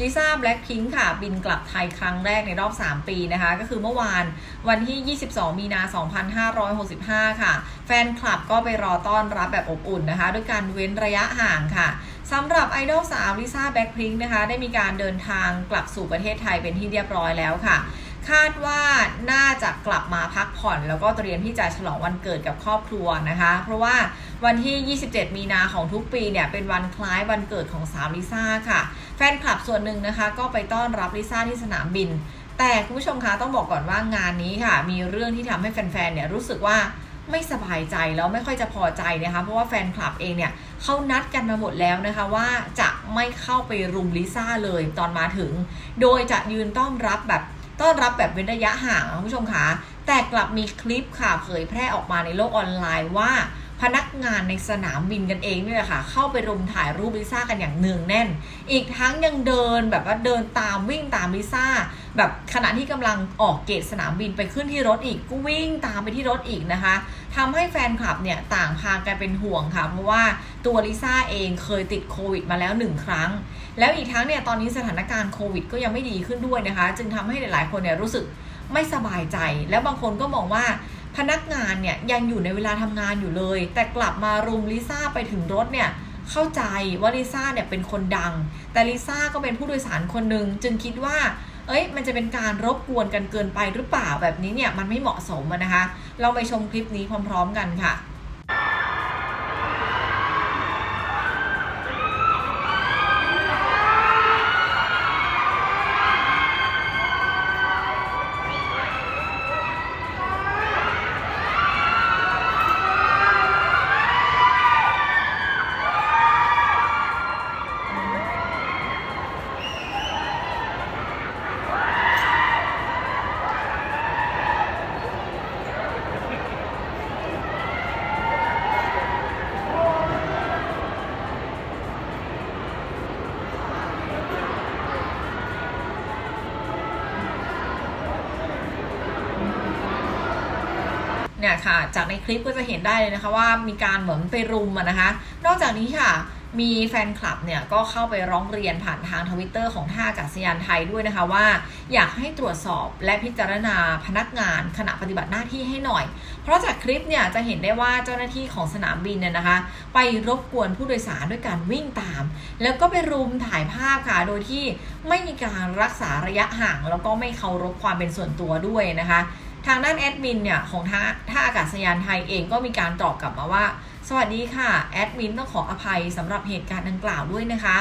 ลิซ่าแบล็คพิงค์ค่ะ บินกลับไทยครั้งแรกในรอบ 3 ปีนะคะ ก็คือเมื่อวานวันที่ 22 มีนา 2565 ค่ะ แฟนคลับก็ไปรอต้อนรับแบบอบอุ่นนะคะ ด้วยการเว้นระยะห่างค่ะสำหรับไอดอลสาวลิซ่าแบล็คพิงค์นะคะ ได้มีการเดินทางกลับสู่ประเทศไทยเป็นที่เรียบร้อยแล้วค่ะ คาดว่าน่าจะกลับมาพักผ่อน แล้วก็เตรียมที่จะฉลองวันเกิดกับครอบครัวนะคะ เพราะว่าวันที่ 27 มีนาของทุกปีเนี่ยเป็นวันคล้ายวันเกิดของสาวลิซ่าค่ะ แฟนคลับส่วนหนึ่งนะคะ ก็ไปต้อนรับลิซ่าที่สนามบิน แต่คุณผู้ชมคะต้องบอกก่อนว่างานนี้ค่ะ มีเรื่องที่ทำให้แฟนๆเนี่ยรู้สึกว่าไม่สบายใจแล้วไม่ค่อยจะพอใจนะคะเพราะว่าแฟนคลับเองเนี่ยเขานัดกันมาหมดแล้วนะคะว่าจะไม่เข้าไปรุมลิซ่าเลยตอนมาถึง โดยจะยืนต้อนรับแบบ ต้อนรับแบบเว้นระยะห่างคุณผู้ชมคะแต่กลับมีคลิปค่ะเผยแพร่ออกมาในโลกออนไลน์ว่า พนักงานในสนามบินกันเองนี่แหละค่ะ เข้าไปรุมถ่ายรูปลิซ่ากันอย่างเนืองแน่น อีกทั้งยังเดินแบบว่าเดินตามวิ่งตามลิซ่าแบบขณะที่กำลังออกเกตสนามบินไปขึ้นที่รถอีกก็วิ่งตามไปที่รถอีกนะคะทำให้แฟนคลับเนี่ยต่างพากันเป็นห่วงค่ะ เพราะว่าตัวลิซ่าเองเคยติดโควิดมาแล้วหนึ่งครั้ง แล้วอีกทั้งเนี่ยตอนนี้สถานการณ์โควิดก็ยังไม่ดีขึ้นด้วยนะคะ จึงทำให้หลาย ๆ คนเนี่ยรู้สึกไม่สบายใจ แล้วบางคนก็มองว่าพนักงานเนี่ยยังอยู่ในเวลาทำงานอยู่เลย แต่กลับมารุมลิซ่าไปถึงรถเนี่ยเข้าใจว่าลิซ่าเนี่ยเป็นคนดัง แต่ลิซ่าก็เป็นผู้โดยสารคนหนึ่งจึงคิดว่า เอ้ย มันจะเป็นการรบกวนกันเกินไปหรือเปล่าแบบนี้เนี่ยมันไม่เหมาะสมะนะคะ เราไปชมคลิปนี้พร้อม ๆ กันค่ะ เนี่ยค่ะ จากในคลิปก็จะเห็นได้เลยนะคะว่ามีการเหมือนไปรุมอะนะคะ นอกจากนี้ค่ะมีแฟนคลับเนี่ยก็เข้าไปร้องเรียนผ่านทางทวิตเตอร์ของท่าอากาศยานไทยด้วยนะคะว่า อยากให้ตรวจสอบและพิจารณาพนักงานขณะปฏิบัติหน้าที่ให้หน่อย เพราะจากคลิปเนี่ยจะเห็นได้ว่าเจ้าหน้าที่ของสนามบินเนี่ยนะคะ ไปรบกวนผู้โดยสารด้วยการวิ่งตาม แล้วก็ไปรุมถ่ายภาพค่ะโดยที่ไม่มีการรักษาระยะห่าง แล้วก็ไม่เคารพความเป็นส่วนตัวด้วยนะคะ ทางด้านแอดมินเนี่ยของท่าท่าอากาศยานไทยเองก็มีการตอบกลับมาว่า สวัสดีค่ะแอดมินต้องขออภัยสำหรับเหตุการณ์ดังกล่าวด้วยนะคะ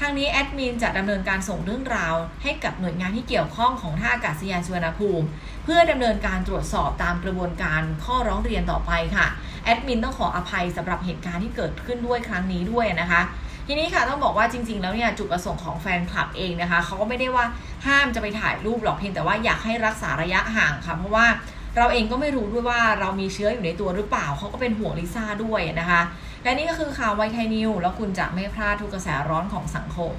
ทางนี้แอดมินจะดำเนินการส่งเรื่องราว ให้กับหน่วยงานที่เกี่ยวข้องของท่าอากาศยานสุวรรณภูมิ เพื่อดำเนินการตรวจสอบตามกระบวนการข้อร้องเรียนต่อไปค่ะแอดมินต้องขออภัยสำหรับเหตุการณ์ที่เกิดขึ้นด้วยครั้งนี้ด้วยนะคะ ทีนี้ค่ะต้องบอกว่าจริง ๆ แล้วเนี่ยจุดประสงค์ของแฟนคลับเองนะคะเขาก็ไม่ได้ว่าห้ามจะไปถ่ายรูปหรอกเพียงแต่ว่าอยากให้รักษาระยะห่างค่ะเพราะว่าเราเองก็ไม่รู้ด้วยว่าเรามีเชื้ออยู่ในตัวหรือเปล่าเขาก็เป็นห่วงลิซ่าด้วยนะคะ และนี่ก็คือข่าวไวทยนิวแล้วคุณจะไม่พลาดทุกกระแสร้อนของสังคม